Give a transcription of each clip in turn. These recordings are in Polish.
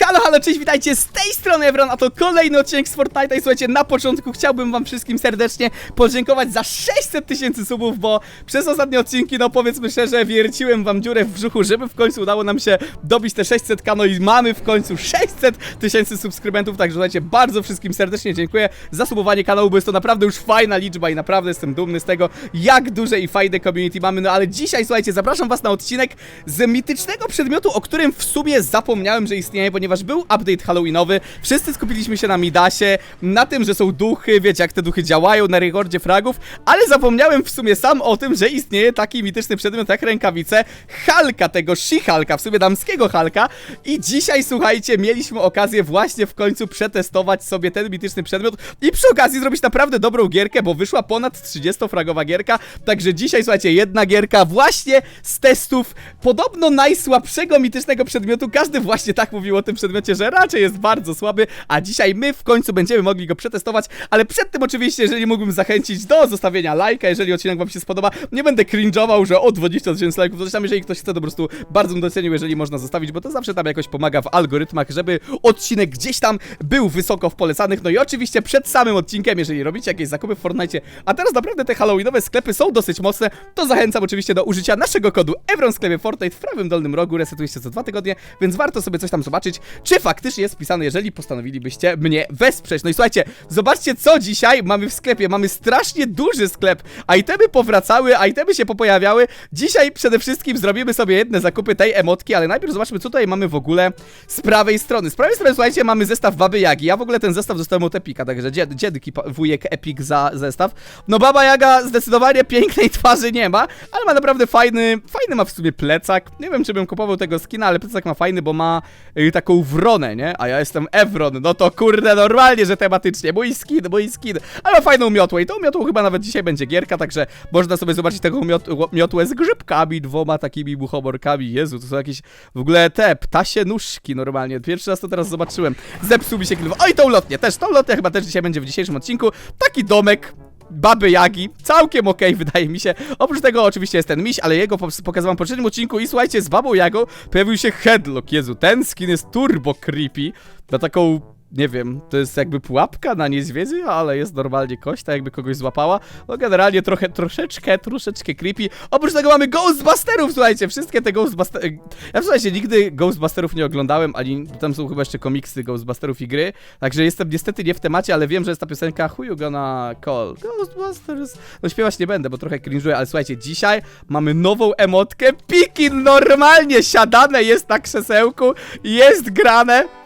Halo, halo, cześć, witajcie z tej strony Evron, a to kolejny odcinek z Fortnite'a i słuchajcie, na początku chciałbym wam wszystkim serdecznie podziękować za 600 tysięcy subów, bo przez ostatnie odcinki, no powiedzmy szczerze, wierciłem wam dziurę w brzuchu, żeby w końcu udało nam się dobić te 600 k, no i mamy w końcu 600 tysięcy subskrybentów, także słuchajcie, bardzo wszystkim serdecznie dziękuję za subowanie kanału, bo jest to naprawdę już fajna liczba i naprawdę jestem dumny z tego, jak duże i fajne community mamy, no ale dzisiaj, słuchajcie, zapraszam was na odcinek z mitycznego przedmiotu, o którym w sumie zapomniałem, że istnieje, ponieważ był update halloweenowy, wszyscy skupiliśmy się na Midasie, na tym, że są duchy, wiecie jak te duchy działają, na rekordzie fragów, ale zapomniałem w sumie sam o tym, że istnieje taki mityczny przedmiot jak rękawice Halka, tego She-Halka, w sumie damskiego Halka i dzisiaj, słuchajcie, mieliśmy okazję właśnie w końcu przetestować sobie ten mityczny przedmiot i przy okazji zrobić naprawdę dobrą gierkę, bo wyszła ponad 30-fragowa gierka, także dzisiaj, słuchajcie, jedna gierka właśnie z testów podobno najsłabszego mitycznego przedmiotu, każdy właśnie tak mówił o tym przedmiocie, że raczej jest bardzo słaby, a dzisiaj my w końcu będziemy mogli go przetestować, ale przed tym oczywiście, jeżeli mógłbym zachęcić do zostawienia lajka, jeżeli odcinek wam się spodoba, nie będę cringe'ował, że o 20 tysięcy lajków, tam, jeżeli ktoś chce, to po prostu bardzo bym docenił, jeżeli można zostawić, bo to zawsze tam jakoś pomaga w algorytmach, żeby odcinek gdzieś tam był wysoko w polecanych, no i oczywiście przed samym odcinkiem, jeżeli robicie jakieś zakupy w Fortnite, a teraz naprawdę te halloweenowe sklepy są dosyć mocne, to zachęcam oczywiście do użycia naszego kodu EVRON w sklepie Fortnite w prawym dolnym rogu, resetuje się co dwa tygodnie, więc warto sobie coś tam zobaczyć, czy faktycznie jest wpisane, jeżeli postanowilibyście mnie wesprzeć. No i słuchajcie, zobaczcie co dzisiaj mamy w sklepie, mamy strasznie duży sklep, itemy powracały, itemy się popojawiały, dzisiaj przede wszystkim zrobimy sobie jedne zakupy tej emotki, ale najpierw zobaczmy co tutaj mamy w ogóle z prawej strony. Z prawej strony, słuchajcie, mamy zestaw Baby Jagi, ja w ogóle ten zestaw dostałem od Epika, także dzied, dziedki wujek Epic za zestaw. No Baba Jaga zdecydowanie pięknej twarzy nie ma, ale ma naprawdę fajny, fajny ma w sumie plecak. Nie wiem, czy bym kupował tego skina, ale plecak ma fajny, bo ma y, taką wronę, nie? A ja jestem Evron, no to kurde, normalnie, że tematycznie. Mój skin, mój skin. Ale fajną miotłę i tą miotłą chyba nawet dzisiaj będzie gierka, także można sobie zobaczyć miot miotłę z grzybkami, dwoma takimi muchomorkami. Jezu, to są jakieś w ogóle te ptasie nóżki normalnie. Pierwszy raz to teraz zobaczyłem. Zepsuł mi się kilka. Oj, tą lotnię też, tą lotnię chyba też dzisiaj będzie w dzisiejszym odcinku. Taki domek Baby Jagi, całkiem okej wydaje mi się. Oprócz tego oczywiście jest ten miś, ale jego po- pokazywałem w poprzednim odcinku i słuchajcie, z Babą Jagą pojawił się Headlock. Jezu, ten skin jest turbo creepy. Na taką, nie wiem, to jest jakby pułapka na niedźwiedzie, ale jest normalnie kość, tak jakby kogoś złapała. No generalnie trochę, troszeczkę, troszeczkę creepy. Oprócz tego mamy Ghostbusterów, słuchajcie, wszystkie te Ghostbustery... Ja słuchajcie, nigdy Ghostbusterów nie oglądałem, ani tam są chyba jeszcze komiksy Ghostbusterów i gry, także jestem niestety nie w temacie, ale wiem, że jest ta piosenka Who you gonna call? Ghostbusters. No śpiewać nie będę, bo trochę cringe'uję, ale słuchajcie, dzisiaj mamy nową emotkę. Pikin normalnie siadane jest na krzesełku, jest grane.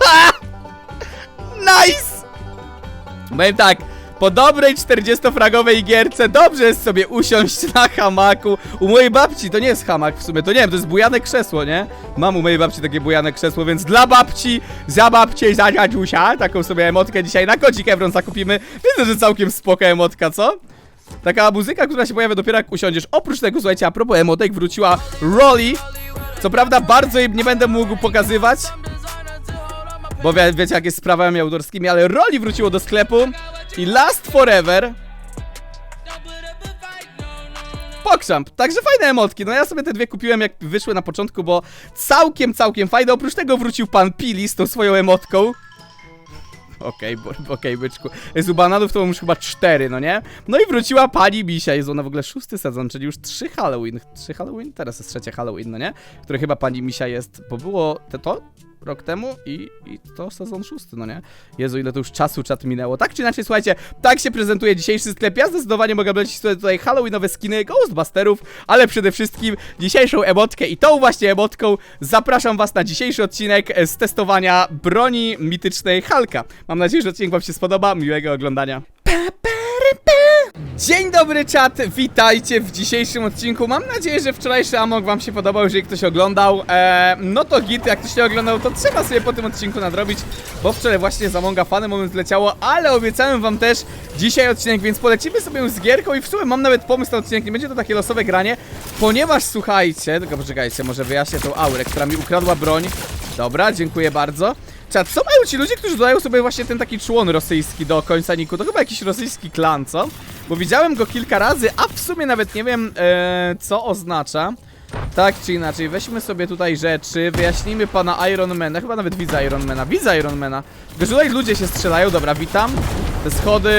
Nice! Powiem tak, po dobrej 40-fragowej gierce dobrze jest sobie usiąść na hamaku. U mojej babci to nie jest hamak w sumie, to nie wiem, to jest bujane krzesło, nie? Mam u mojej babci takie bujane krzesło, więc dla babci, za babcię i za dziadusia, taką sobie emotkę dzisiaj na kodzik Evron zakupimy. Widzę, że całkiem spoko emotka, co? Taka muzyka, która się pojawia dopiero jak usiądziesz. Oprócz tego, słuchajcie, a propos emotek, wróciła Rolly. Co prawda bardzo jej nie będę mógł pokazywać, bo wie, wiecie jak jest z prawami autorskimi, ale Rolly wróciło do sklepu i Last Forever Pokrzamp, także fajne emotki, no ja sobie te dwie kupiłem jak wyszły na początku, bo całkiem, całkiem fajne, oprócz tego wrócił pan Pili z tą swoją emotką Okej, bo- okej, byczku. Jest u bananów to już chyba cztery, no nie? No i wróciła pani Misia, jest ona w ogóle szósty sezon, czyli już trzy Halloween. Trzy Halloween? Teraz jest trzecie Halloween, no nie? Które chyba pani Misia jest, bo było te to rok temu i, i to sezon szósty, no nie? Jezu, ile to już czasu czat minęło. Tak czy inaczej, słuchajcie, tak się prezentuje dzisiejszy sklep. Ja zdecydowanie mogę sobie tutaj Halloweenowe skiny Ghostbusterów, ale przede wszystkim dzisiejszą emotkę i tą właśnie emotką zapraszam was na dzisiejszy odcinek z testowania broni mitycznej Halka. Mam nadzieję, że odcinek wam się spodoba. Miłego oglądania. Dzień dobry czat, witajcie w dzisiejszym odcinku. Mam nadzieję, że wczorajszy Amok wam się podobał, jeżeli ktoś oglądał. Eee, no to git, jak ktoś nie oglądał, to trzeba sobie po tym odcinku nadrobić, bo wczoraj właśnie z Amonga fany moment leciało, ale obiecałem wam też dzisiaj odcinek, więc polecimy sobie z gierką i w sumie mam nawet pomysł na odcinek, nie będzie to takie losowe granie, ponieważ słuchajcie, tylko poczekajcie, może wyjaśnię tą aurę, która mi ukradła broń. Dobra, dziękuję bardzo. Czat, co mają ci ludzie, którzy dodają sobie właśnie ten taki człon rosyjski do końca niku? To chyba jakiś rosyjski klan, co? Bo widziałem go kilka razy, a w sumie nawet nie wiem, e, co oznacza. Tak czy inaczej, weźmy sobie tutaj rzeczy, wyjaśnijmy pana Ironmana, chyba nawet widzę Ironmana, widzę Ironmana. Tylko, tutaj ludzie się strzelają, dobra, witam. Te schody,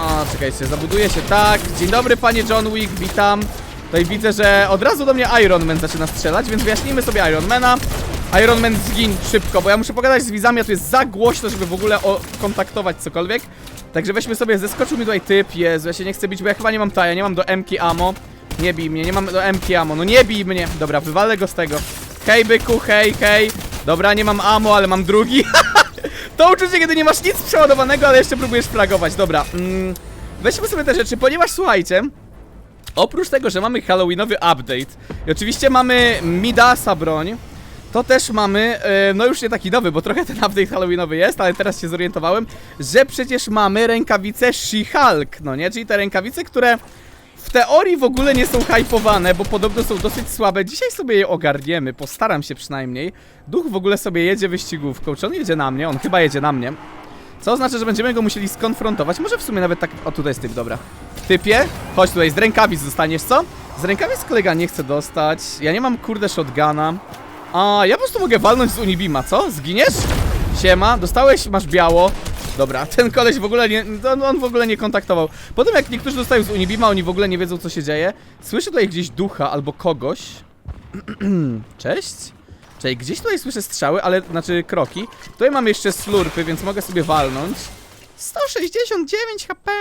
a czekajcie, zabuduję się tak. Dzień dobry panie John Wick, witam. Tutaj widzę, że od razu do mnie Ironman zaczyna strzelać, więc wyjaśnijmy sobie Ironmana. Ironman zgin szybko, bo ja muszę pogadać z widzami, a tu jest za głośno, żeby w ogóle o, kontaktować cokolwiek. Także weźmy sobie, zeskoczył mi tutaj typ, Jezu, ja się nie chcę bić, bo ja chyba nie mam taja, nie mam do MK ammo. Nie bij mnie, nie mam do MK ammo, no nie bij mnie. Dobra, wywalę go z tego. Hej byku, hej, hej. Dobra, nie mam ammo, ale mam drugi. to uczucie, kiedy nie masz nic przeładowanego, ale jeszcze próbujesz flagować. Dobra, mm, weźmy sobie te rzeczy, ponieważ słuchajcie, Oprócz tego, że mamy Halloweenowy update i oczywiście mamy Midasa broń, to też mamy, e, no już nie taki nowy, bo trochę ten update Halloweenowy jest, ale teraz się zorientowałem, że przecież mamy rękawice She-Hulk, no nie? Czyli te rękawice, które w teorii w ogóle nie są hypowane, bo podobno są dosyć słabe. Dzisiaj sobie je ogarniemy, postaram się przynajmniej. Duch w ogóle sobie jedzie wyścigówką. Czy on jedzie na mnie? On chyba jedzie na mnie. Co oznacza, że będziemy go musieli skonfrontować. Może w sumie nawet tak... O, tutaj jest typ, dobra. Typie, chodź tutaj, z rękawic dostaniesz, co? Z rękawic kolega nie chce dostać. Ja nie mam, kurde, shotguna. A, ja po prostu mogę walnąć z Unibima, co? Zginiesz? Siema, dostałeś, masz biało. Dobra, ten koleś w ogóle nie, on, on w ogóle nie kontaktował. Potem jak niektórzy dostają z Unibima, oni w ogóle nie wiedzą co się dzieje. Słyszę tutaj gdzieś ducha albo kogoś. Cześć? Czyli gdzieś tutaj słyszę strzały, ale, znaczy kroki. Tutaj mam jeszcze slurpy, więc mogę sobie walnąć. 169 HP.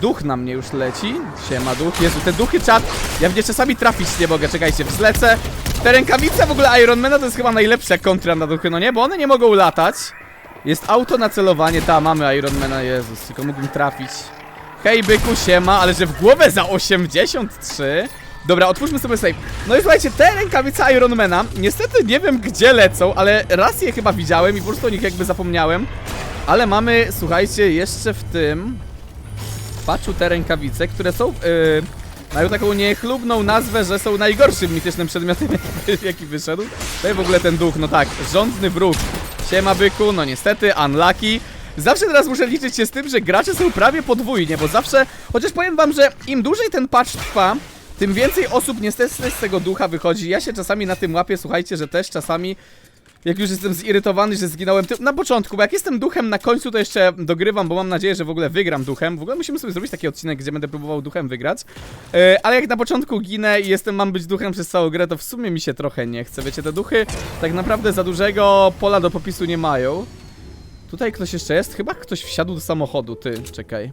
Duch na mnie już leci. Siema duch. Jezu, te duchy czat. Ja w nie czasami trafić nie mogę. Czekajcie, wzlecę. Te rękawice w ogóle Ironmana to jest chyba najlepsza kontra na duchy, no nie? Bo one nie mogą latać. Jest auto na celowanie. Ta, mamy Ironmana. Jezus, tylko mógłbym trafić. Hej byku, siema, ale że w głowę za 83. Dobra, otwórzmy sobie save. No i słuchajcie, te rękawice Ironmana, niestety nie wiem gdzie lecą, ale raz je chyba widziałem i po prostu o nich jakby zapomniałem. Ale mamy, słuchajcie, jeszcze w tym patchu te rękawice, które są, yy, mają taką niechlubną nazwę, że są najgorszym mitycznym przedmiotem, jaki, jaki wyszedł. Tutaj w ogóle ten duch, no tak, rządny wróg. Siema byku, no niestety, unlucky. Zawsze teraz muszę liczyć się z tym, że gracze są prawie podwójnie, bo zawsze, chociaż powiem wam, że im dłużej ten patch trwa, tym więcej osób niestety z tego ducha wychodzi. Ja się czasami na tym łapię, słuchajcie, że też czasami jak już jestem zirytowany, że zginąłem ty- na początku, bo jak jestem duchem na końcu, to jeszcze dogrywam, bo mam nadzieję, że w ogóle wygram duchem. W ogóle musimy sobie zrobić taki odcinek, gdzie będę próbował duchem wygrać. E, ale jak na początku ginę i jestem, mam być duchem przez całą grę, to w sumie mi się trochę nie chce. Wiecie, te duchy tak naprawdę za dużego pola do popisu nie mają. Tutaj ktoś jeszcze jest? Chyba ktoś wsiadł do samochodu, ty, czekaj.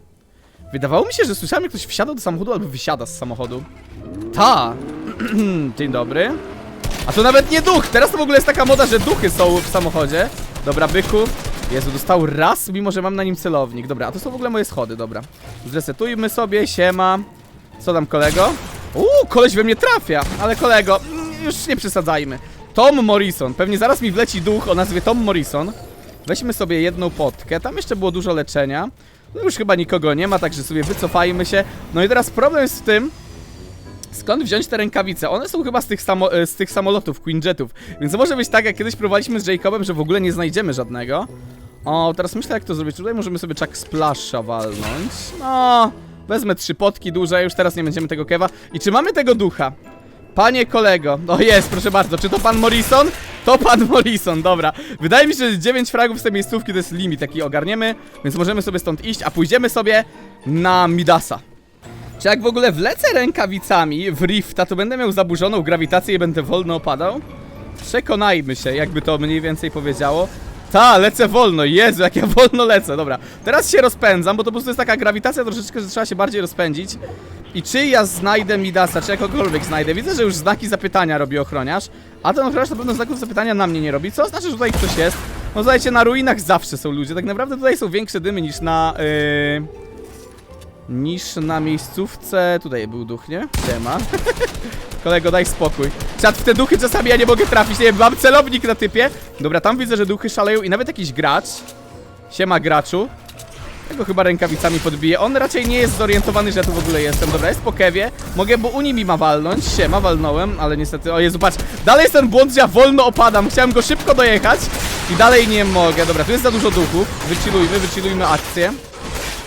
Wydawało mi się, że słyszałem, jak ktoś wsiadł do samochodu albo wysiada z samochodu. Ta! Dzień dobry. A to nawet nie duch! Teraz to w ogóle jest taka moda, że duchy są w samochodzie. Dobra, byku. Jezu, dostał raz, mimo że mam na nim celownik. Dobra, a to są w ogóle moje schody, dobra. Zresetujmy sobie, siema. Co tam, kolego? Uuu, koleś we mnie trafia. Ale kolego, już nie przesadzajmy. Tom Morrison. Pewnie zaraz mi wleci duch o nazwie Tom Morrison. Weźmy sobie jedną potkę. Tam jeszcze było dużo leczenia. No już chyba nikogo nie ma, także sobie wycofajmy się. No i teraz problem jest w tym, Skąd wziąć te rękawice? One są chyba z tych, samo, e, z tych samolotów, Quinjetów. Więc może być tak, jak kiedyś próbowaliśmy z Jacobem, że w ogóle nie znajdziemy żadnego. O, teraz myślę jak to zrobić. Tutaj możemy sobie Chuck Splasha walnąć. No, wezmę trzy potki duże, już teraz nie będziemy tego kewa. I czy mamy tego ducha? Panie kolego, o jest, proszę bardzo, czy to pan Morrison? To pan Morrison, dobra. Wydaje mi się, że 9 fragów z tej miejscówki to jest limit, jaki ogarniemy, więc możemy sobie stąd iść, a pójdziemy sobie na Midasa. Czy jak w ogóle wlecę rękawicami w Rifta, to będę miał zaburzoną grawitację i będę wolno opadał? Przekonajmy się, jakby to mniej więcej powiedziało. Ta, lecę wolno, Jezu, jak ja wolno lecę, dobra. Teraz się rozpędzam, bo to po prostu jest taka grawitacja troszeczkę, że trzeba się bardziej rozpędzić. I czy ja znajdę Midasa, czy jakokolwiek znajdę? Widzę, że już znaki zapytania robi ochroniarz, a ten ochroniarz na pewno znaków zapytania na mnie nie robi, co oznacza, że tutaj ktoś jest. No słuchajcie, na ruinach zawsze są ludzie, tak naprawdę tutaj są większe dymy niż na... Yy niż na miejscówce. Tutaj był duch, nie? Siema. Kolego, daj spokój. Czat w te duchy czasami ja nie mogę trafić. Nie wiem, mam celownik na typie. Dobra, tam widzę, że duchy szaleją i nawet jakiś gracz. Siema, graczu. Tego chyba rękawicami podbije. On raczej nie jest zorientowany, że ja tu w ogóle jestem. Dobra, jest po kewie. Mogę, bo Uni mi ma walnąć. Siema, walnąłem, ale niestety... O Jezu, patrz. Dalej jest ten błąd, że ja wolno opadam. Chciałem go szybko dojechać i dalej nie mogę. Dobra, tu jest za dużo duchów. Wychillujmy, wychillujmy akcję.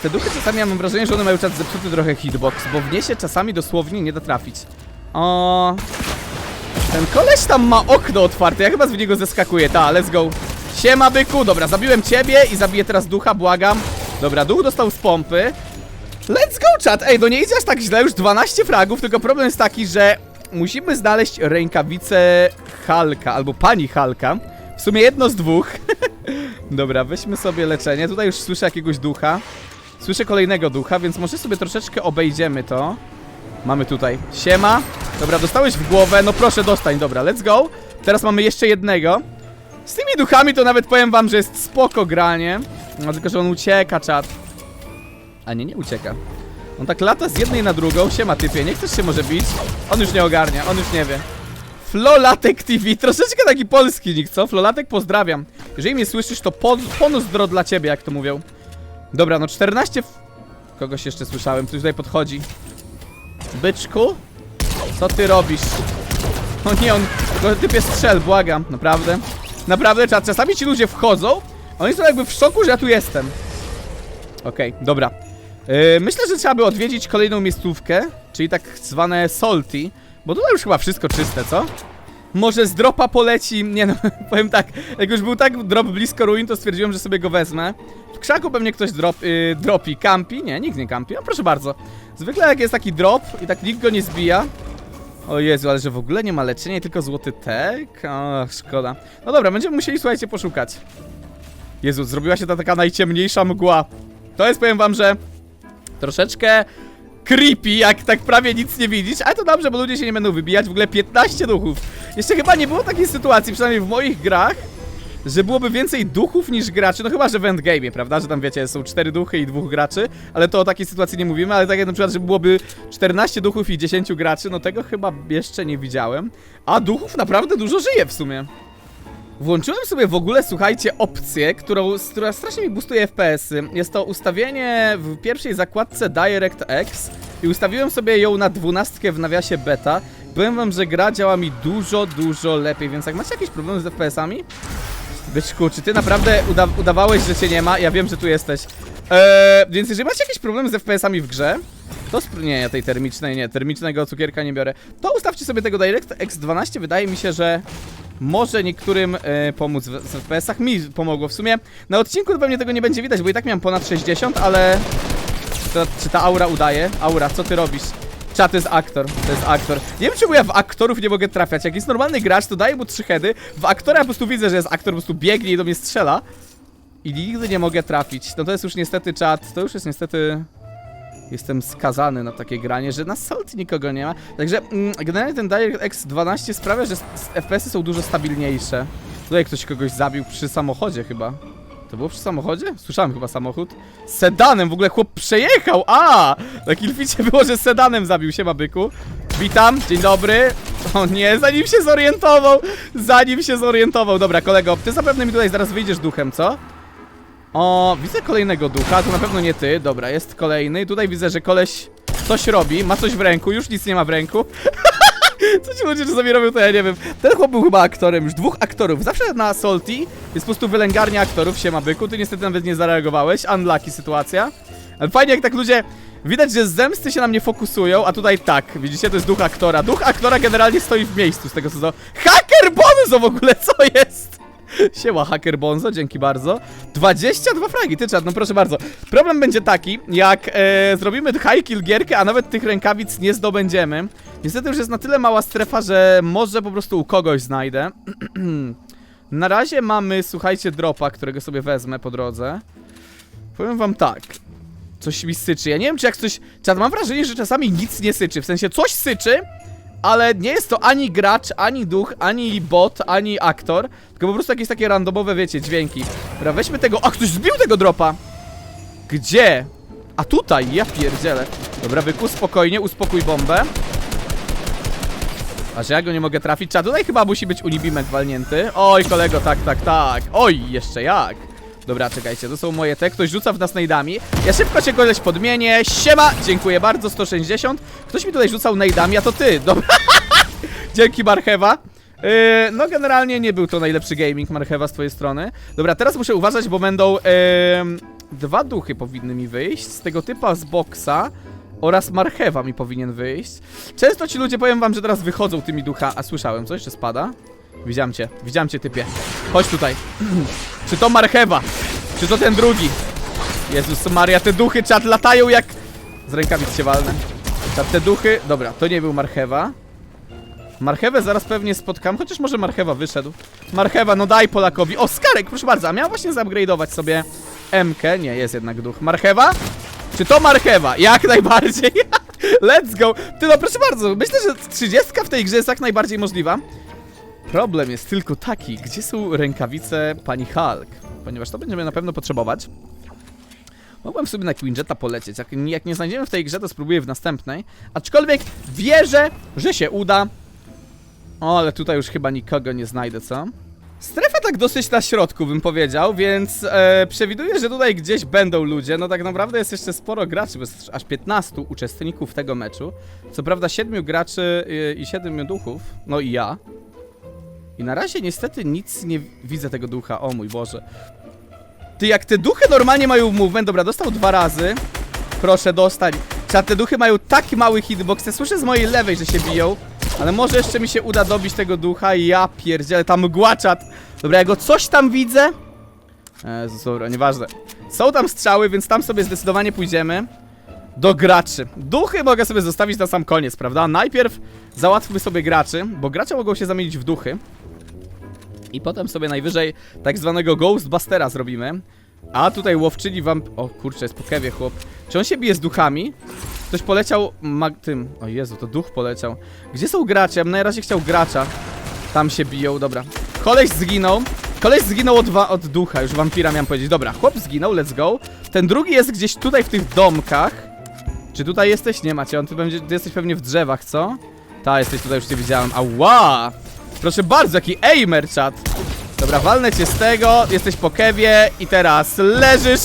Te duchy czasami ja mam wrażenie, że one mają czas zepsuty trochę hitbox, bo w nie się czasami dosłownie nie da trafić. O. Ten koleś tam ma okno otwarte, ja chyba z niego zeskakuję, ta, let's go. Siema byku, dobra, zabiłem ciebie i zabiję teraz ducha, błagam. Dobra, duch dostał z pompy. Let's go, chat! Ej, no nie idzie aż tak źle, już 12 fragów, tylko problem jest taki, że musimy znaleźć rękawicę Halka, albo pani Halka. W sumie jedno z dwóch. Dobra, weźmy sobie leczenie. Tutaj już słyszę jakiegoś ducha. Słyszę kolejnego ducha, więc może sobie troszeczkę obejdziemy to. Mamy tutaj. Siema. Dobra, dostałeś w głowę. No proszę, dostań. Dobra, let's go. Teraz mamy jeszcze jednego. Z tymi duchami to nawet powiem wam, że jest spoko granie. No tylko, że on ucieka, czat. A nie, nie ucieka. On tak lata z jednej na drugą. Siema, typie. Nie chcesz się może bić? On już nie ogarnia. On już nie wie. Flolatek TV. Troszeczkę taki polski nick, co? Flolatek, pozdrawiam. Jeżeli mnie słyszysz, to po, ponuzdro dla ciebie, jak to mówią. Dobra, no 14... f- Kogoś jeszcze słyszałem. Ktoś tutaj podchodzi. Byczku? Co ty robisz? O nie, on... No, typie strzel, błagam. Naprawdę. Naprawdę, czas- czasami ci ludzie wchodzą, oni są jakby w szoku, że ja tu jestem. Okej, dobra. Yy, myślę, że trzeba by odwiedzić kolejną miejscówkę, czyli tak zwane salty, bo tutaj już chyba wszystko czyste, co? Może z dropa poleci, nie no, powiem tak, jak już był tak drop blisko ruin, to stwierdziłem, że sobie go wezmę. W krzaku pewnie ktoś drop, yy, dropi, kampi, nie, nikt nie kampi, no proszę bardzo. Zwykle jak jest taki drop i tak nikt go nie zbija, o Jezu, ale że w ogóle nie ma leczenia, tylko złoty tek? O, szkoda. No dobra, będziemy musieli, słuchajcie, poszukać. Jezu, zrobiła się ta taka najciemniejsza mgła. To jest, powiem wam, że troszeczkę creepy, jak tak prawie nic nie widzisz, ale to dobrze, bo ludzie się nie będą wybijać. W ogóle 15 duchów. Jeszcze chyba nie było takiej sytuacji, przynajmniej w moich grach, że byłoby więcej duchów niż graczy, no chyba, że w endgame, prawda, że tam wiecie, są 4 duchy i dwóch graczy, ale to o takiej sytuacji nie mówimy, ale tak jak na przykład, że byłoby 14 duchów i 10 graczy, no tego chyba jeszcze nie widziałem, a duchów naprawdę dużo żyje w sumie. Włączyłem sobie w ogóle, słuchajcie, opcję, którą, która strasznie mi boostuje FPS-y. Jest to ustawienie w pierwszej zakładce DirectX i ustawiłem sobie ją na 12 w nawiasie beta. Powiem wam, że gra działa mi dużo, dużo lepiej, więc jak macie jakieś problemy z FPS-ami, Byczku, czy ty naprawdę uda udawałeś, że cię nie ma? Ja wiem, że tu jesteś. Eee, więc jeżeli macie jakieś problemy z FPS-ami w grze, to spr- nie, tej termicznej nie, termicznego cukierka nie biorę. To ustawcie sobie tego DirectX 12, wydaje mi się, że może niektórym e, pomóc w, w FPS-ach. Mi pomogło w sumie. Na odcinku to pewnie tego nie będzie widać, bo i tak miałem ponad 60, ale... To, czy ta aura udaje? Aura, co ty robisz? Cza, to jest aktor, to jest aktor. Nie wiem, czemu ja w aktorów nie mogę trafiać. Jak jest normalny gracz, to daję mu trzy heady. W aktora po prostu widzę, że jest aktor, po prostu biegnie i do mnie strzela. I nigdy nie mogę trafić. No to jest już niestety czat, to już jest niestety... Jestem skazany na takie granie, że na Salt nikogo nie ma. Także mm, generalnie ten DirectX 12 sprawia, że FPS-y są dużo stabilniejsze. Tutaj ktoś kogoś zabił przy samochodzie chyba. To było przy samochodzie? Słyszałem chyba samochód. Sedanem, w ogóle chłop przejechał! A! Na Kilficie było, że sedanem zabił się, byku. Witam, dzień dobry. O nie, zanim się zorientował! Zanim się zorientował. Dobra, kolego, ty zapewne mi tutaj zaraz wyjdziesz duchem, co? O, widzę kolejnego ducha, to na pewno nie ty. Dobra, jest kolejny. Tutaj widzę, że koleś coś robi, ma coś w ręku, już nic nie ma w ręku. Co ci ludzie czasami robią, to ja nie wiem. Ten chłop był chyba aktorem, już dwóch aktorów. Zawsze na Salty jest po prostu wylęgarnia aktorów, siema byku. Ty niestety nawet nie zareagowałeś, unlucky sytuacja. Fajnie jak tak ludzie, widać, że zemsty się na mnie fokusują, a tutaj tak, widzicie, to jest duch aktora. Duch aktora generalnie stoi w miejscu z tego co. Hacker Bonzo w ogóle, co jest? Siema, hacker Bonzo, dzięki bardzo. 22 fragi, ty czad, no proszę bardzo. Problem będzie taki, jak e, zrobimy high kill gierkę, a nawet tych rękawic nie zdobędziemy. Niestety już jest na tyle mała strefa, że może po prostu u kogoś znajdę. na razie mamy, słuchajcie, dropa, którego sobie wezmę po drodze. Powiem wam tak. Coś mi syczy. Ja nie wiem, czy jak coś... Czad, mam wrażenie, że czasami nic nie syczy. W sensie coś syczy, ale nie jest to ani gracz, ani duch, ani bot, ani aktor, tylko po prostu jakieś takie randomowe, wiecie, dźwięki. Dobra, weźmy tego... Ach, ktoś zbił tego dropa! Gdzie? A tutaj, ja pierdzielę. Dobra, byku, spokojnie, uspokój bombę. A że ja go nie mogę trafić? Cza, tutaj chyba musi być unibimek walnięty. Oj, kolego, tak, tak, tak. Oj, jeszcze jak. Dobra, czekajcie, to są moje te. Ktoś rzuca w nas najdami. Ja szybko cię koleś podmienię. Siema! Dziękuję bardzo, 160. Ktoś mi tutaj rzucał najdami, a to ty. Dobra. Dzięki, Marchewa. Yy, no generalnie nie był to najlepszy gaming Marchewa z twojej strony. Dobra, teraz muszę uważać, bo będą yy, dwa duchy powinny mi wyjść z tego typa z boksa. Oraz marchewa mi powinien wyjść. Często ci ludzie, powiem wam, że teraz wychodzą tymi ducha... A słyszałem, co jeszcze spada? Widziałem cię, widziałem cię typie. Chodź tutaj. Czy to marchewa? Czy to ten drugi? Jezus Maria, te duchy czat latają jak... Z rękawic się walne. Czat, te duchy... Dobra, to nie był marchewa. Marchewę zaraz pewnie spotkam, chociaż może marchewa wyszedł. Marchewa, no daj Polakowi. O, Skarek, proszę bardzo, miał właśnie zupgrade'ować sobie MK. Nie, jest jednak duch. Marchewa? Czy to marchewa? Jak najbardziej. Let's go. Ty no, proszę bardzo, myślę, że 30 w tej grze jest jak najbardziej możliwa. Problem jest tylko taki, gdzie są rękawice pani Hulk? Ponieważ to będziemy na pewno potrzebować. Mogłem sobie na Quinjeta polecieć. Jak, jak nie znajdziemy w tej grze, to spróbuję w następnej. Aczkolwiek wierzę, że się uda. O, ale tutaj już chyba nikogo nie znajdę, co? Strefa tak dosyć na środku, bym powiedział, więc e, przewiduję, że tutaj gdzieś będą ludzie. No tak naprawdę jest jeszcze sporo graczy, bo jest aż 15 uczestników tego meczu. Co prawda 7 graczy e, i 7 duchów, no i ja. I na razie niestety nic nie widzę tego ducha, o mój Boże. Ty, jak te duchy normalnie mają movement, dobra, dostał dwa razy. Proszę, dostań. Czat, te duchy mają taki mały hitbox, słyszę z mojej lewej, że się biją. Ale może jeszcze mi się uda dobić tego ducha ja pierdzielę, tam mgła czat. Dobra, ja go coś tam widzę. Jezus, dobra, nieważne. Są tam strzały, więc tam sobie zdecydowanie pójdziemy. Do graczy. Duchy mogę sobie zostawić na sam koniec, prawda? Najpierw załatwmy sobie graczy, bo gracze mogą się zamienić w duchy. I potem sobie najwyżej tak zwanego Ghostbustera zrobimy. A tutaj łowczyni wam... O kurczę, jest po kewie chłop. Czy on się bije z duchami? Ktoś poleciał mag... tym... O Jezu, to duch poleciał. Gdzie są gracze? Ja bym na razie chciał gracza. Tam się biją, dobra. Koleś zginął. Koleś zginął od, od ducha, już wampira miałem powiedzieć. Dobra, chłop zginął, let's go. Ten drugi jest gdzieś tutaj w tych domkach. Czy tutaj jesteś? Nie macie, on tu będzie... Ty jesteś pewnie w drzewach, co? Ta, jesteś tutaj, już cię widziałem. Ała! Proszę bardzo, jaki aimer, czat. Dobra, walnę cię z tego, jesteś po kewie i teraz leżysz.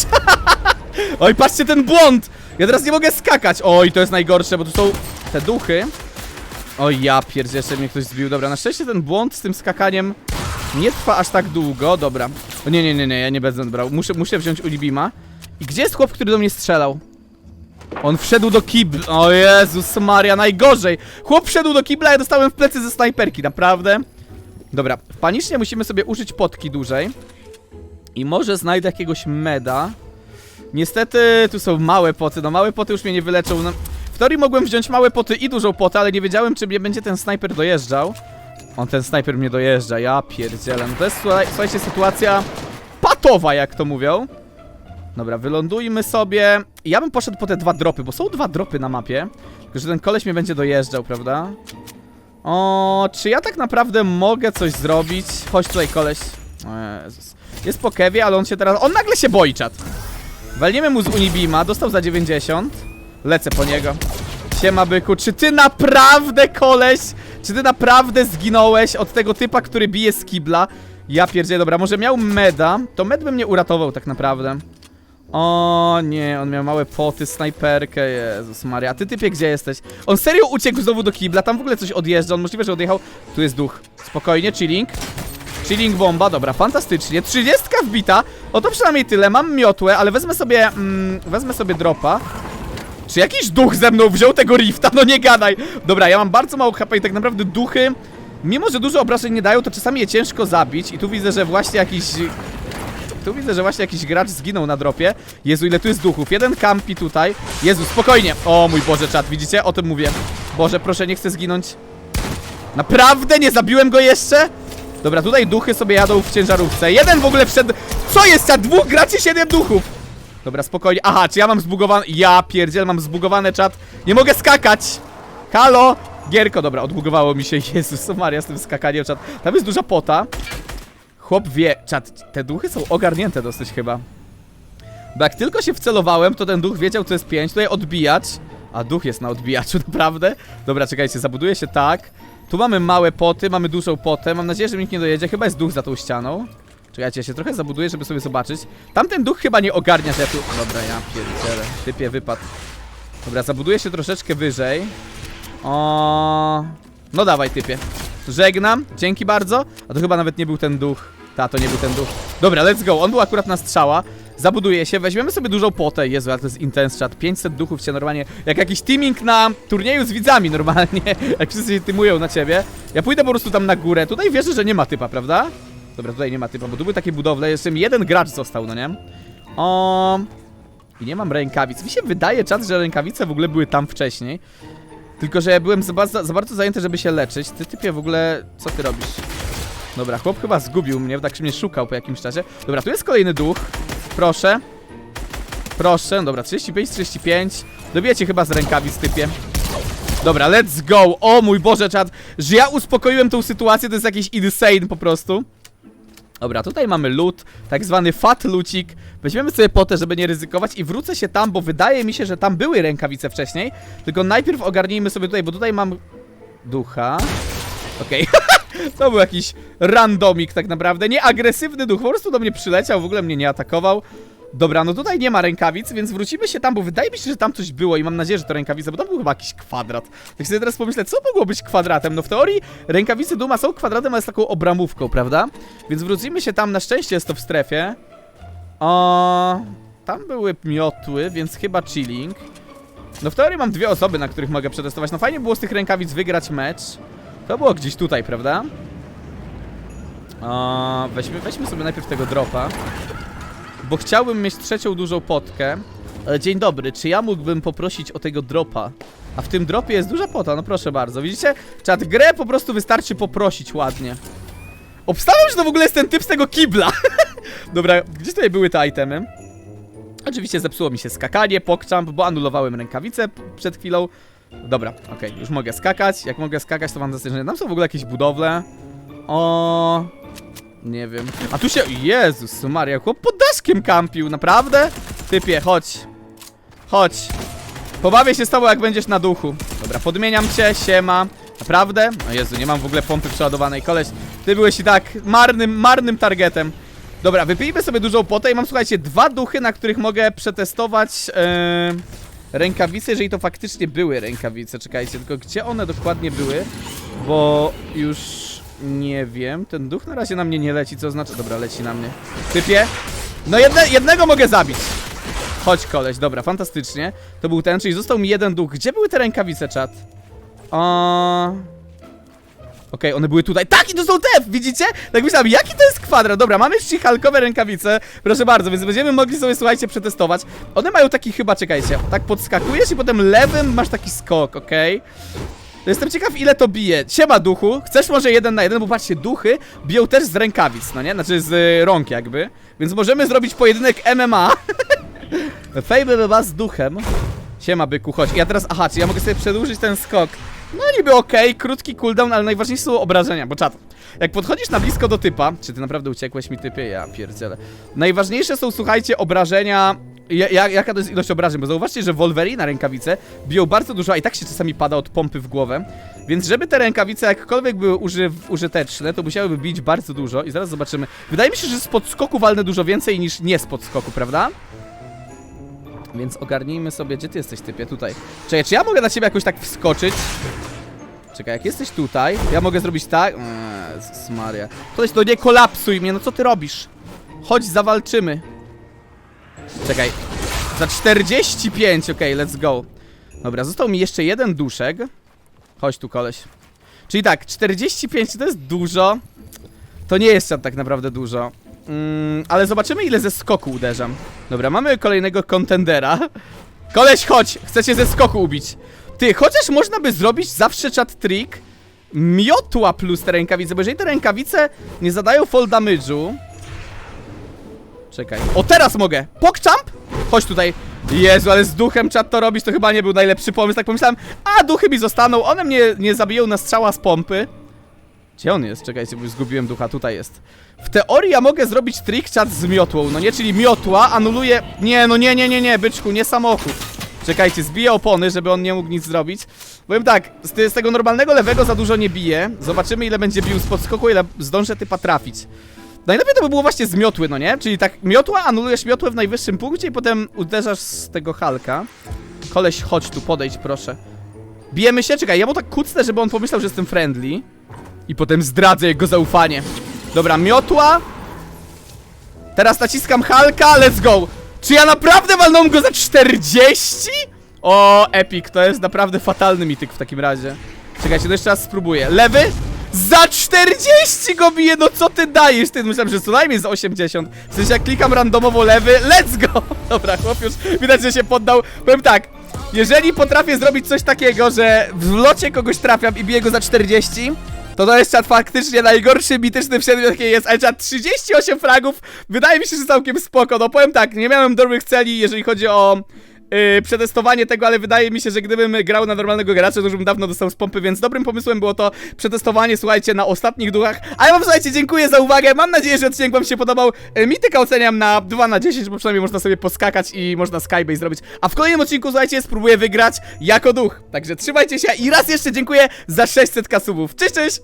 Oj, patrzcie ten błąd! Ja teraz nie mogę skakać. Oj, to jest najgorsze, bo tu są te duchy. Oj, ja pierdzie, jeszcze mnie ktoś zbił. Dobra, na szczęście ten błąd z tym skakaniem nie trwa aż tak długo. Dobra. O nie, nie, nie, nie, ja nie będę brał. Muszę, muszę wziąć Ulibima. I gdzie jest chłop, który do mnie strzelał? On wszedł do kibla. O Jezus Maria, najgorzej. Chłop wszedł do kibla, ja dostałem w plecy ze snajperki, naprawdę. Dobra, panicznie musimy sobie użyć potki dłużej. I może znajdę jakiegoś meda. Niestety, tu są małe poty. No małe poty już mnie nie wyleczą. No, w teorii mogłem wziąć małe poty i dużą potę, ale nie wiedziałem, czy mnie będzie ten snajper dojeżdżał. On, ten snajper mnie dojeżdża, ja pierdzielę. No to jest, słuchaj, słuchajcie, sytuacja patowa, jak to mówią. Dobra, wylądujmy sobie. Ja bym poszedł po te dwa dropy, bo są dwa dropy na mapie. Tylko, że ten koleś mnie będzie dojeżdżał, prawda? O, czy ja tak naprawdę mogę coś zrobić? Chodź tutaj, koleś. O Jezus. Jest po kewie, ale on się teraz... On nagle się boi, czat. Walniemy mu z Unibima, dostał za 90. Lecę po niego. Siema, byku. Czy ty naprawdę, koleś? Czy ty naprawdę zginąłeś od tego typa, który bije z kibla? Ja pierdzielę, dobra, może miał meda, to med by mnie uratował tak naprawdę. O nie, on miał małe poty, snajperkę, Jezus Maria. A ty typie gdzie jesteś? On serio uciekł znowu do kibla, tam w ogóle coś odjeżdża, on możliwe, że odjechał. Tu jest duch. Spokojnie, chilling. Chilling bomba, dobra, fantastycznie. 30 wbita, o to przynajmniej tyle. Mam miotłę, ale wezmę sobie, mm, wezmę sobie dropa. Czy jakiś duch ze mną wziął tego rifta? No nie gadaj. Dobra, ja mam bardzo mało HP i tak naprawdę duchy, mimo że dużo obrażeń nie dają, to czasami je ciężko zabić. I tu widzę, że właśnie jakiś tu widzę, że właśnie jakiś gracz zginął na dropie. Jezu, ile tu jest duchów. Jeden kampi tutaj. Jezu, spokojnie. O mój Boże, czat, widzicie? O tym mówię. Boże, proszę, nie chcę zginąć. Naprawdę? Nie zabiłem go jeszcze? Dobra, tutaj duchy sobie jadą w ciężarówce. Jeden w ogóle wszedł... Co jest? za dwóch graczy, siedem duchów. Dobra, spokojnie. Aha, czy ja mam zbugowane... Ja pierdziel, mam zbugowane czat. Nie mogę skakać. Halo? Gierko, dobra, odbugowało mi się. Jezus Maria z tym skakaniem, czat. Tam jest duża pota. Chłop wie, czat, te duchy są ogarnięte dosyć chyba. Bo jak tylko się wcelowałem, to ten duch wiedział, co jest 5. Tutaj odbijacz. A duch jest na odbijaczu, naprawdę? Dobra, czekajcie, zabuduje się tak. Tu mamy małe poty, mamy dużą potę. Mam nadzieję, że nikt nie dojedzie. Chyba jest duch za tą ścianą. Czekajcie, ja się trochę zabuduję, żeby sobie zobaczyć. Tamten duch chyba nie ogarnia, że ja tu... Dobra, ja pierdzielę. Typie wypadł. Dobra, zabuduję się troszeczkę wyżej. O, No dawaj, typie. Żegnam, dzięki bardzo. A to chyba nawet nie był ten duch. Ta, to nie był ten duch. Dobra, let's go. On był akurat na strzała. Zabuduje się, weźmiemy sobie dużą potę. Jezu, ale to jest intense chat. 500 duchów cię normalnie, jak jakiś teaming na turnieju z widzami normalnie. Jak wszyscy się tymują na ciebie. Ja pójdę po prostu tam na górę. Tutaj wierzę, że nie ma typa, prawda? Dobra, tutaj nie ma typa, bo tu były takie budowle. Jeszcze jeden gracz został, no nie? O. I nie mam rękawic. Mi się wydaje, czat, że rękawice w ogóle były tam wcześniej. Tylko, że ja byłem za, za bardzo zajęty, żeby się leczyć. Ty typie w ogóle, co ty robisz? Dobra, chłop chyba zgubił mnie, tak się mnie szukał po jakimś czasie. Dobra, tu jest kolejny duch. Proszę. Proszę, dobra, 35, 35. Dobijecie chyba z rękawic, typie. Dobra, let's go. O mój Boże, czat, że ja uspokoiłem tą sytuację, to jest jakiś insane po prostu. Dobra, tutaj mamy loot, tak zwany fat lucik. Weźmiemy sobie potę, żeby nie ryzykować i wrócę się tam, bo wydaje mi się, że tam były rękawice wcześniej. Tylko najpierw ogarnijmy sobie tutaj, bo tutaj mam ducha. Okej. to był jakiś randomik tak naprawdę, nie agresywny duch, po prostu do mnie przyleciał, w ogóle mnie nie atakował. Dobra, no tutaj nie ma rękawic, więc wrócimy się tam, bo wydaje mi się, że tam coś było i mam nadzieję, że to rękawice, bo tam był chyba jakiś kwadrat. Tak sobie teraz pomyślę, co mogło być kwadratem? No w teorii rękawice Duma są kwadratem, ale z taką obramówką, prawda? Więc wrócimy się tam, na szczęście jest to w strefie. O, tam były miotły, więc chyba chilling. No w teorii mam dwie osoby, na których mogę przetestować. No fajnie było z tych rękawic wygrać mecz. To było gdzieś tutaj, prawda? Weźmy, weźmy sobie najpierw tego dropa. Bo chciałbym mieć trzecią dużą potkę. Ale dzień dobry, czy ja mógłbym poprosić o tego dropa? A w tym dropie jest duża pota, no proszę bardzo. Widzicie? Czat, grę po prostu wystarczy poprosić ładnie. Obstawiam, że to w ogóle jest ten typ z tego kibla. Dobra, gdzie tutaj były te itemy? Oczywiście zepsuło mi się skakanie, pokczamp, bo anulowałem rękawice przed chwilą. Dobra, okej, już mogę skakać. Jak mogę skakać, to fantastycznie. Tam są w ogóle jakieś budowle. O, nie wiem. A tu się. Jezus Maria, chłop pod daszkiem kampił, naprawdę? Typie, chodź. Chodź. Pobawię się z tobą, jak będziesz na duchu. Dobra, podmieniam cię, siema. Naprawdę? O Jezu, nie mam w ogóle pompy przeładowanej. Koleś, ty byłeś i tak marnym, marnym targetem. Dobra, wypijmy sobie dużą potę i mam, słuchajcie, dwa duchy, na których mogę przetestować yy, rękawice, jeżeli to faktycznie były rękawice. Czekajcie, tylko gdzie one dokładnie były? Bo już nie wiem. Ten duch na razie na mnie nie leci, co znaczy... Dobra, leci na mnie. Typie? No jedne, jednego mogę zabić. Chodź koleś, dobra, fantastycznie. To był ten, czyli został mi jeden duch. Gdzie były te rękawice, czat? O... Okej, one były tutaj. Tak, i to są te! Widzicie? Tak myślałem, jaki to jest kwadrat? Dobra, mamy halkowe rękawice. Proszę bardzo, więc będziemy mogli sobie, słuchajcie, przetestować. One mają taki chyba, czekajcie, tak podskakujesz i potem lewym masz taki skok, okej? To Jestem ciekaw, ile to bije. Siema, duchu. Chcesz może jeden na jeden, bo patrzcie, duchy biją też z rękawic, no nie? Znaczy z y, rąk jakby. Więc możemy zrobić pojedynek MMA. Fable MMA z duchem. Siema, byku, chodź. Ja teraz, aha, czy ja mogę sobie przedłużyć ten skok? No niby okej, krótki cooldown, ale najważniejsze są obrażenia, bo czat. Jak podchodzisz na blisko do typa, czy ty naprawdę uciekłeś mi typie? Ja pierdzielę. Najważniejsze są, słuchajcie, obrażenia... Ja, ja, jaka to jest ilość obrażeń? Bo zauważcie, że Wolverine na rękawice biją bardzo dużo, a i tak się czasami pada od pompy w głowę. Więc żeby te rękawice jakkolwiek były uży, użyteczne, to musiałyby bić bardzo dużo i zaraz zobaczymy. Wydaje mi się, że z podskoku walnę dużo więcej niż nie z podskoku, prawda? Więc ogarnijmy sobie, gdzie ty jesteś, typie? Tutaj. Czekaj, czy ja mogę na ciebie jakoś tak wskoczyć? Czekaj, jak jesteś tutaj, ja mogę zrobić tak? Jezus Maria. Koleś, no nie kolapsuj mnie, no co ty robisz? Chodź, zawalczymy. Czekaj. Za 45, okej, let's go. Dobra, został mi jeszcze jeden duszek. Chodź tu, koleś. Czyli tak, 45 to jest dużo. To nie jest tak naprawdę dużo. Mm, ale zobaczymy, ile ze skoku uderzam. Dobra, mamy kolejnego kontendera. Koleś, chodź! Chcę cię ze skoku ubić. Ty, chociaż można by zrobić zawsze chat trick miotła plus te rękawice, bo jeżeli te rękawice nie zadają fall damage'u... Czekaj. O, teraz mogę! Pokczamp? Chodź tutaj. Jezu, ale z duchem czat to robić to chyba nie był najlepszy pomysł. Tak pomyślałem, a duchy mi zostaną, one mnie nie zabiją na strzała z pompy. Gdzie on jest? Czekajcie, bo zgubiłem ducha, tutaj jest. W teorii ja mogę zrobić trick chat z miotłą, no nie? Czyli miotła anuluje... Nie, no nie, nie, nie, nie, byczku, nie samochód. Czekajcie, zbiję opony, żeby on nie mógł nic zrobić. Powiem tak, z, z tego normalnego lewego za dużo nie bije. Zobaczymy ile będzie bił z podskoku, ile zdążę typa trafić. Najlepiej to by było właśnie z miotły, no nie? Czyli tak, miotła, anulujesz miotłę w najwyższym punkcie i potem uderzasz z tego Halka. Koleś, chodź tu, podejdź proszę. Bijemy się? Czekaj, ja mu tak kucnę, żeby on pomyślał, że jestem friendly. I potem zdradzę jego zaufanie. Dobra, miotła. Teraz naciskam Halka, let's go! Czy ja naprawdę walnąłem go za 40? O, epic, to jest naprawdę fatalny mityk w takim razie. Czekajcie, no jeszcze raz spróbuję. Lewy? Za 40 go bije, no co ty dajesz? Ty myślałem, że co najmniej za 80. W sensie jak klikam randomowo lewy, let's go! Dobra, chłop już widać, że się poddał. Powiem tak, jeżeli potrafię zrobić coś takiego, że w locie kogoś trafiam i biję go za 40, to to jest czat faktycznie najgorszy mityczny przedmiot jaki jest, ale czat 38 fragów. Wydaje mi się, że całkiem spoko, no powiem tak, nie miałem dobrych celi, jeżeli chodzi o yy, przetestowanie tego, ale wydaje mi się, że gdybym grał na normalnego gracza, to już bym dawno dostał z pompy, więc dobrym pomysłem było to przetestowanie, słuchajcie, na ostatnich duchach, a ja wam, słuchajcie, dziękuję za uwagę, mam nadzieję, że odcinek wam się podobał, Yy, mityka oceniam na 2 na 10, bo przynajmniej można sobie poskakać i można skybase zrobić, a w kolejnym odcinku, słuchajcie, spróbuję wygrać jako duch, także trzymajcie się i raz jeszcze dziękuję za 600 kasubów, cześć, cześć!